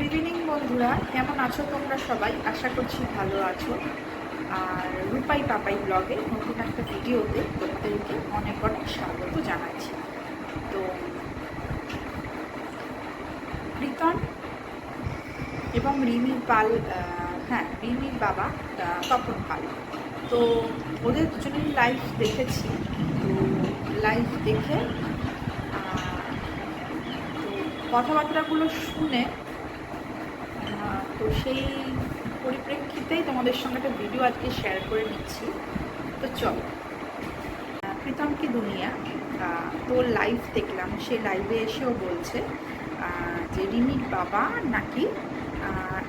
Good evening বন্ধুরা। কেমন আছো তোমরা সবাই? আশা করছি ভালো আছো। আর রূপাই পাপাই ব্লগে নতুন একটা ভিডিওতে প্রত্যেককে অনেক অনেক স্বাগত জানাচ্ছি। তো, প্রীতম এবং রিমির পাল হ্যাঁ রিমির বাবা তপন পাল। তো, ওদের দুজনের লাইভ দেখেছি। তো লাইভ দেখে কথাবার্তাগুলো শুনে সেই পরিপ্রেক্ষিতেই তোমাদের সঙ্গে একটা ভিডিও আজকে শেয়ার করে নিচ্ছি। তো চলো। প্রীতম কি দুনিয়া? তোর লাইভ দেখলাম সেই লাইভে এসেও বলছে যে রিমির বাবা নাকি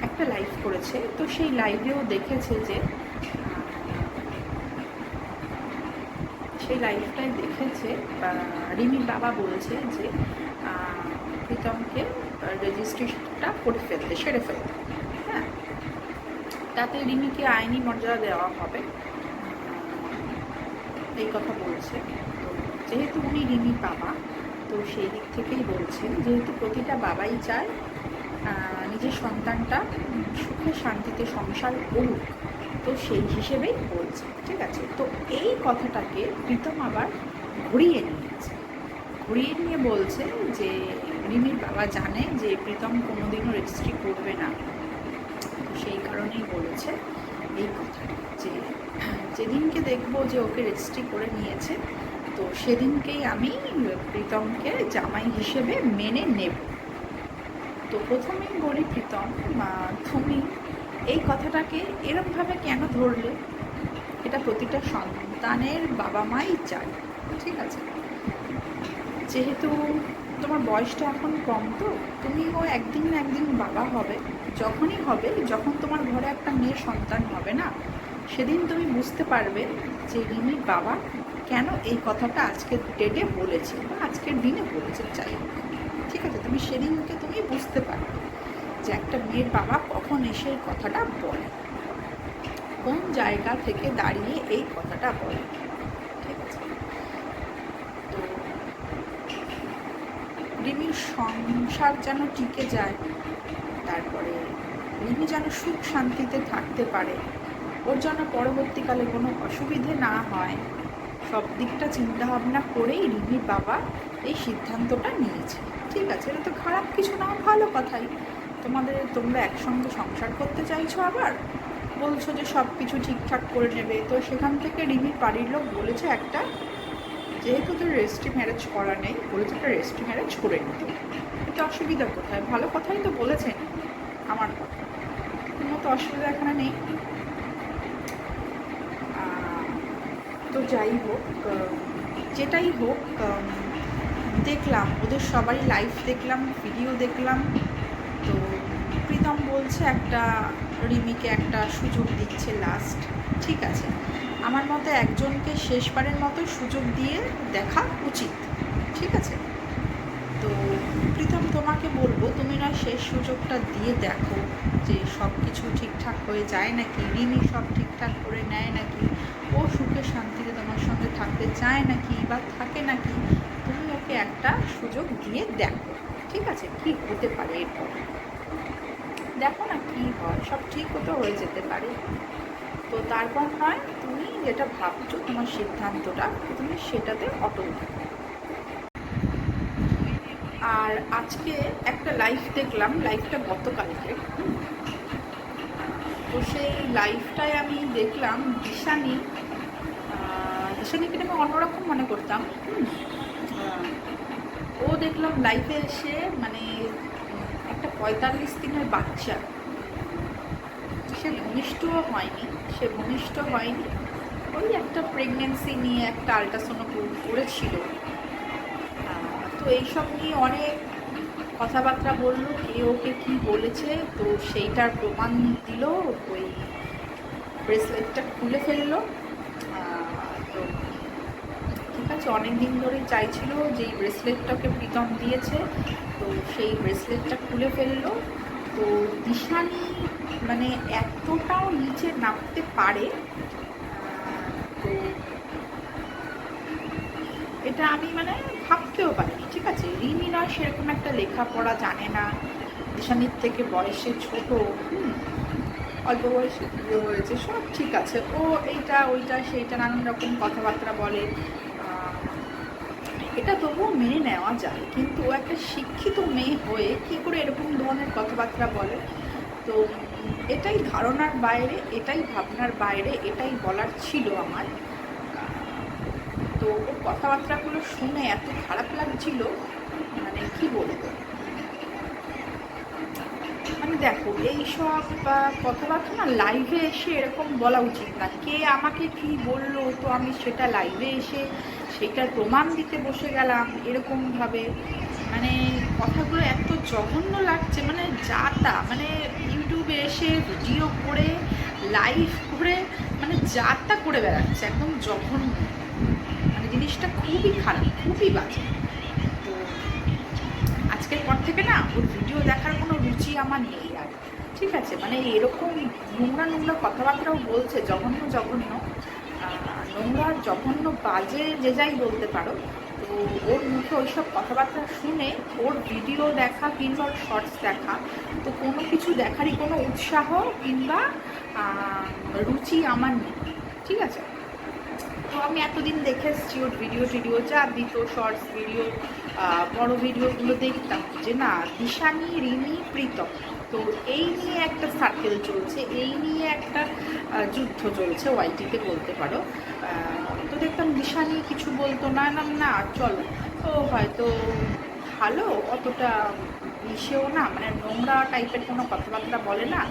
একটা লাইভ করেছে। তো সেই লাইভেও দেখেছে যে সেই লাইভটাই দেখেছে রিমির বাবা বলেছে যে প্রীতমকে রেজিস্ট্রেশনটা করে ফেলতে, সেরে ফেলতে। তাতে রিমিকে আইনি মর্যাদা দেওয়া হবে। এই কথা বলছে। যেহেতু উনি রিমির বাবা, তো সেই দিক থেকেই বলছেন যেহেতু প্রতিটা বাবাই চায় নিজের সন্তানটা সুখে শান্তিতে সংসার করুক, তো সেই হিসেবেই বলছে, ঠিক আছে? তো এই কথাটাকে প্রীতম আবার ঘুরিয়ে নিয়েছে। ঘুরিয়ে নিয়ে বলছে যে, রিমির বাবা জানে যে প্রীতম কোনোদিনও রেজিস্ট্রি করবে না। কারণেই বলেছে এই কথাটা, যে যেদিনকে দেখব যে ওকে রেজিস্ট্রি করে নিয়েছে, তো সেদিনকেই আমি প্রীতমকে জামাই হিসেবে মেনে নেব। তো প্রথমেই বলি প্রীতম তুমি এই কথাটাকে এরমভাবে কেন ধরলে? এটা প্রতিটা সন্তানের বাবা মাই চায়, ঠিক আছে? যেহেতু তোমার বয়সটা এখন কম তো? তুমি ও একদিন না একদিন বাবা হবে। যখনই হবে, যখন তোমার ঘরে একটা মেয়ের সন্তান হবে না, সেদিন তুমি বুঝতে পারবে যে রিমির বাবা কেন এই কথাটা আজকের ডেটে বলেছে বা আজকের দিনে বলেছে চাই ঠিক আছে, তুমি সেদিনকে তুমি বুঝতে পারবে যে একটা মেয়ের বাবা কখন এসে এই কথাটা বলে। কোন জায়গা থেকে দাঁড়িয়ে এই কথাটা বলে ঠিক আছে তো রিমির সংসার যেন টিকে যায়, তারপরে রিমি যেন সুখ শান্তিতে থাকতে পারে। ওর যেন পরবর্তীকালে কোনো অসুবিধে না হয়। সব দিকটা চিন্তাভাবনা করেই রিমির বাবা এই সিদ্ধান্তটা নিয়েছে। ঠিক আছে, এটা তো খারাপ কিছু না, ভালো কথাই। তোমাদের, তোমরা একসঙ্গে সংসার করতে চাইছো আবার? বলছো যে সব কিছু ঠিকঠাক করে নেবে। তো সেখান থেকে রিমির বাড়ির লোক বলেছে একটা যেহেতু তোর রেজিস্ট্রি ম্যারেজ করা নেই বলেছে একটা রেজিস্ট্রি ম্যারেজ করে নিতে এটা অসুবিধা কোথায় ভালো কথাই তো বলেছেন আমার। কথা কোনো তো অসুবিধা এখানে নেই। তো যাই হোক যেটাই হোক দেখলাম, ওদের সবারই লাইভ দেখলাম ভিডিও দেখলাম। তো প্রীতম বলছে একটা রিমিকে একটা সুযোগ দিচ্ছে লাস্ট ঠিক আছে। আমার মতে একজনকে শেষবারের মতো সুযোগ দিয়ে দেখা উচিত, ঠিক আছে? তো প্রীতম, তোমাকে বলব, তুমি না শেষ সুযোগটা দিয়ে দেখো যে সব কিছু ঠিকঠাক হয়ে যায় নাকি? রিমি সব ঠিকঠাক করে নেয় নাকি? ও সুখে শান্তিতে তোমার সঙ্গে থাকতে চায় নাকি বা থাকে নাকি? তুমি ওকে একটা সুযোগ দিয়ে দেখো, ঠিক আছে? কি হতে পারে এরপর? দেখো না কি হয়, সব ঠিক হতে হয়ে যেতে পারে। তো তারপর হয় তুমি যেটা ভাবছ, তোমার সিদ্ধান্তটা, তুমি সেটাতে অটল আর আজকে একটা লাইভ দেখলাম লাইভটা গতকালকে তো সেই লাইভটায় আমি দেখলাম, দিশানি দিশানিকে আমি অন্যরকম মনে করতাম। ও দেখলাম লাইভে এসে মানে একটা পঁয়তাল্লিশ দিনের বাচ্চা। সে ভূমিষ্ঠও হয়নি, সে ভূমিষ্ঠ হয়নি। ওই একটা প্রেগনেন্সি নিয়ে একটা আল্ট্রাসোনো করেছিল। তো এইসব নিয়ে অনেক কথাবার্তা বলল, কে ওকে কি বলেছে, তো সেইটার প্রমাণ দিল, ওই ব্রেসলেটটা খুলে ফেলল। তো ঠিক আছে অনেক দিন ধরেই চাইছিল যে এই ব্রেসলেটটাকে প্রীতম দিয়েছে, তো সেই ব্রেসলেটটা খুলে ফেলল। তো দিশানি মানে এতটাও নিচে নামতে পারে তো এটা আমি মানে ভাবতেও পারিনি। ঠিক আছে, রিমি নয়, সেরকম একটা লেখাপড়া জানে না। ঈশানীর থেকে বয়সে ছোট অল্প বয়সে বিয়ে হয়েছে, সব ঠিক আছে। ও এইটা, ওইটা, সেইটা নানান রকম কথাবার্তা বলে। এটা তবুও মেনে নেওয়া যায়। কিন্তু ও একটা শিক্ষিত মেয়ে হয়ে কি করে এরকম ধরনের কথাবার্তা বলে? তো এটাই ধারণার বাইরে, এটাই ভাবনার বাইরে, এটাই বলার ছিল আমার। তো ওর কথাবার্তাগুলো শুনে এত খারাপ লাগছিল মানে কি বলব? মানে দেখো, এইসব কথাবার্তা না লাইভে এসে এরকম বলা উচিত না। কে আমাকে কি বলল, তো আমি সেটা লাইভে এসে সেটার প্রমাণ দিতে বসে গেলাম এরকমভাবে। মানে কথাগুলো এত জঘন্য লাগছে মানে যা তা মানে ইউটিউবে এসে ভিডিও করে লাইভ করে মানে যা তা করে বেড়াচ্ছে, একদম জঘন্য। মানে জিনিসটা খুবই খারাপ, খুবই বাজে। তো আজকের পর থেকে না, ওর ভিডিও দেখার কোনো রুচি আমার নেই আর ঠিক আছে মানে এরকম নোংরা নোংরা কথাবার্তাও বলছে, জঘন্য জঘন্য। নোংরা, জঘন্য, বাজে, যে যাই বলতে পারো। তো ওর মুখে ওইসব কথাবার্তা শুনে ওর ভিডিও দেখা কিংবা ওর শর্টস দেখা, তো কোনো কিছু দেখারই কোনো উৎসাহ কিংবা রুচি আমার নেই, ঠিক আছে? তো আমি এতদিন দেখে এসেছি ওর ভিডিও টিডিও, যা দিত শর্টস ভিডিও বড় ভিডিওগুলো দেখতাম যে না, দিশানি, রিমি, প্রীতম। তো এই নিয়ে একটা সার্কেল চলছে, এই নিয়ে একটা যুদ্ধ চলছে ওয়াইটিতে বলতে পারো। তো দেখতাম দিশানি কিছু বলতো, না না না চলো। তো হয়তো ভালো, অতটা মিশেও না মানে নোংরা টাইপের কোনো কথাবার্তা বলে না।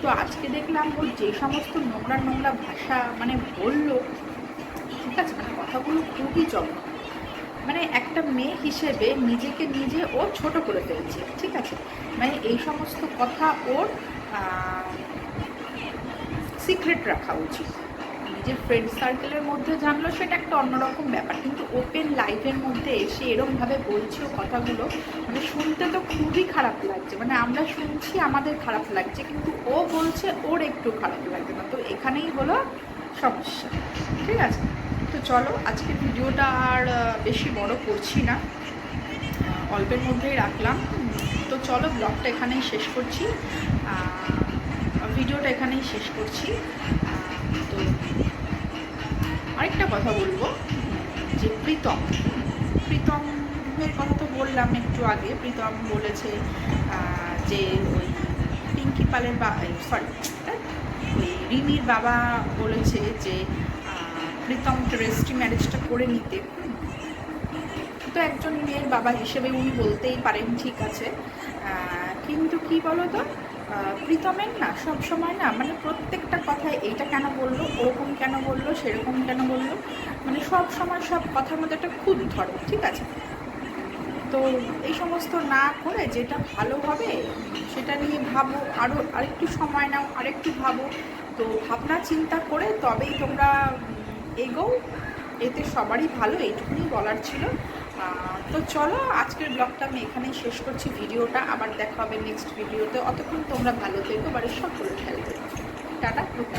তো আজকে দেখলাম ও যে সমস্ত নোংরা নোংরা ভাষা মানে বলল, ঠিক আছে মানে কথাগুলো খুবই জঘন্য। মানে একটা মেয়ে হিসেবে নিজেকে নিজে ও ছোট করে ফেলছে, ঠিক আছে? মানে এই সমস্ত কথা ওর সিক্রেট রাখা উচিত। নিজের ফ্রেন্ড সার্কেলের মধ্যে জানলো সেটা একটা অন্যরকম ব্যাপার। কিন্তু ওপেন লাইফের মধ্যে এসে এরমভাবে বলছে ও কথাগুলো মানে শুনতে তো খুবই খারাপ লাগছে। মানে আমরা শুনছি আমাদের খারাপ লাগছে, কিন্তু ও বলছে ওর একটু খারাপ লাগছে না। তো এখানেই হলো সমস্যা, ঠিক আছে? তো চলো আজকে ভিডিওটা আর বেশি বড় করছি না। অল্পের মধ্যেই রাখলাম। তো চলো ব্লগটা এখানেই শেষ করছি। ভিডিওটা এখানেই শেষ করছি। তো আরেকটা কথা বলব, যে প্রীতম প্রীতমের কথা তো বললাম একটু আগে। প্রীতম বলেছে যে ওই পিঙ্কি পালের বা সরি ওই রিমির বাবা বলেছে যে প্রীতম রেজিস্ট্রি ম্যারেজটা করে নিতে। তো একজন মেয়ের বাবা হিসেবে উনি বলতেই পারেন ঠিক আছে। কিন্তু কি বলো তো প্রীতমের না সব সময় না মানে প্রত্যেকটা কথায় এইটা কেন বলল, ওরকম কেন বলল, সেরকম কেন বলল মানে সব সময় সব কথার মধ্যে একটা খুদ ধরে, ঠিক আছে? তো এই সমস্ত না করে যেটা ভালো হবে, সেটা নিয়ে ভাবো আরও আরেকটু সময় নাও, আরেকটু ভাবো। তো ভাবনা চিন্তা করে তবেই তোমরা এগোও, এতে সবারই ভালো এইটুকুনি বলার ছিল। তো চলো, আজকের ব্লগটা আমি এখানেই শেষ করছি। ভিডিওটা আবার দেখা হবে নেক্সট ভিডিওতে অতক্ষণ তোমরা ভালো থেকো, বাড়ির সকলের খেয়াল টাটা গুড